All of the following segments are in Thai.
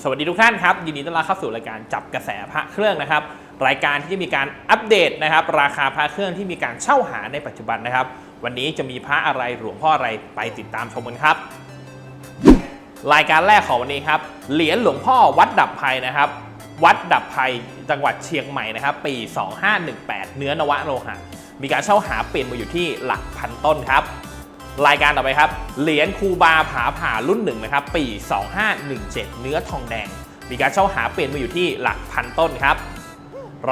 สวัสดีทุกท่านครับยินดีต้อนรับเข้าสู่รายการจับกระแสพระเครื่องนะครับ รายการที่จะมีการอัปเดตนะครับ ราคาพระเครื่องที่มีการเช่าหาในปัจจุบันนะครับ วันนี้จะมีพระอะไรหลวงพ่ออะไรไปติดตามชมกันครับ รายการแรกของวันนี้ครับเหรียญหลวงพ่อวัดดับภัยนะครับ วัดดับภัยจังหวัดเชียงใหม่นะครับ ปี 2518 เนื้อนวะโลหะมีการเช่าหาเปลี่ยนมาอยู่ที่หลักพันต้นครับ รายการต่อไปครับ เหรียญคูบาผาผ่ารุ่นหนึ่งนะครับปี 2517 เนื้อทองแดง มีการเช่าหาเปลี่ยนมาอยู่ที่หลักพันต้นครับ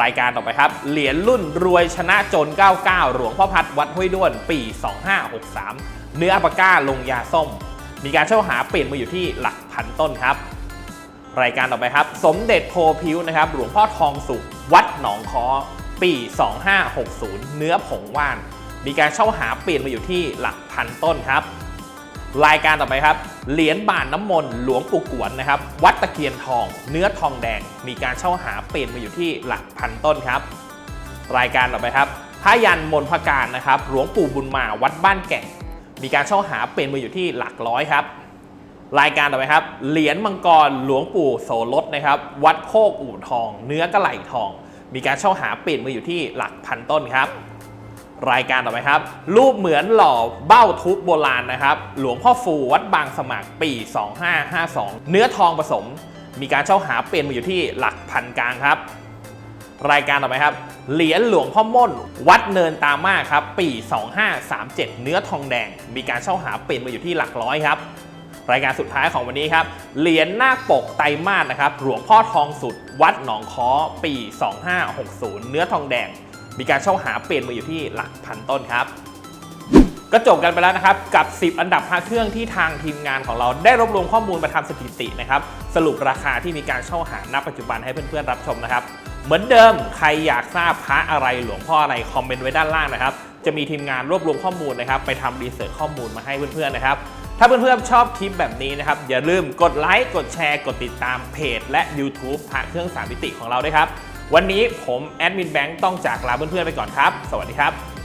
รายการต่อไปครับ เหรียญรุ่นรวยชนะจน 99 หลวงพ่อพัดวัดห้วยด้วนปี 2563 เนื้ออัปก้าลงยาส้ม มีการเช่าหาเปลี่ยนมาอยู่ที่หลักพันต้นครับ รายการต่อไปครับ สมเด็จโพพิวนะครับหลวงพ่อทองสุขวัดหนองคอปี 2560 เนื้อผงว่าน มีการเช่าหาเปลี่ยนมาอยู่ที่หลักพันต้นครับ รายการต่อไปครับ เหรียญบานน้ำมนต์หลวงปู่กวนนะครับ วัดตะเคียนทอง เนื้อทองแดง มีการเช่าหาเปลี่ยนมาอยู่ที่หลักพันต้นครับ รายการต่อไปครับพระยันมนพการนะครับ หลวงปู่บุญมาวัดบ้านแก่ง มีการเช่าหาเปลี่ยนมาอยู่ที่หลักร้อยครับ รายการต่อไปครับ เหรียญมังกรหลวงปู่โสรสนะครับ วัดโคกอู่ทอง เนื้อกระไหลทอง มีการเช่าหาเปลี่ยนมาอยู่ที่หลักพันต้นครับ รายการต่อไปครับ รูปเหมือนหล่อเบ้าทุบโบราณนะครับ หลวงพ่อฟูวัดบางสมัครปี 2552 เนื้อทองผสม มีการเช่าหาเปลี่ยนมาอยู่ที่หลักพันกลางครับ รายการต่อไปครับ เหรียญหลวงพ่อม่นวัดเนินตามาครับ ปี 2537 เนื้อทองแดง มีการเช่าหาเปลี่ยนมาอยู่ที่หลักร้อยครับ รายการสุดท้ายของวันนี้ครับ เหรียญหน้าปกไตรมาสนะครับ หลวงพ่อทองสุด วัดหนองค้อ ปี 2560 เนื้อทองแดง มีการเช่าหาเปลี่ยนมาอยู่ที่หลักพันต้นครับ ก็จบกันไปแล้วนะครับ กับ 10 อันดับพระเครื่องที่ทางทีมงานของเราได้รวบรวมข้อมูลมาทำสถิตินะครับ สรุปราคาที่มีการเช่าหาณปัจจุบันให้เพื่อนๆรับชมนะครับ เหมือนเดิมใครอยากทราบพระอะไรหลวงพ่ออะไรคอมเมนต์ไว้ด้านล่างนะครับจะมีทีมงานรวบรวมข้อมูลนะครับไปทำรีเสิร์ชข้อมูลมาให้เพื่อนๆนะครับถ้าเพื่อนๆชอบคลิปแบบนี้นะครับ อย่าลืมกดไลค์ กดแชร์ กดติดตามเพจ และ YouTube พระเครื่องสามมิติของเราด้วยครับ วันนี้ผมแอดมินแบงค์ต้องจากลาเพื่อนๆไปก่อนครับ สวัสดีครับ